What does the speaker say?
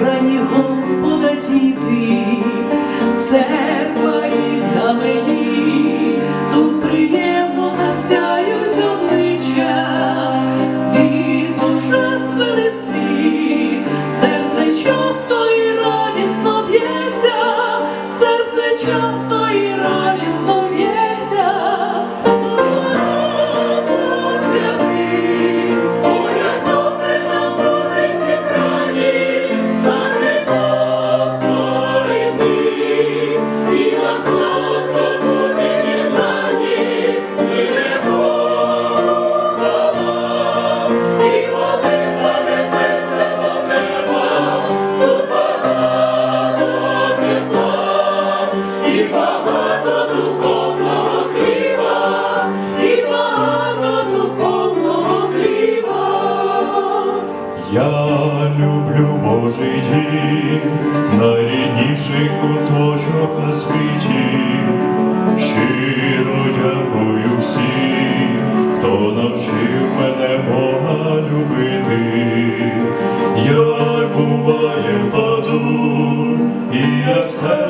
брані багато духовного хліба, і багато духовного хліба. Я люблю Божий дім, найрідніший куточок на світі, щиро дякую всім, хто навчив мене Бога любити. Я буває паду, і я серце.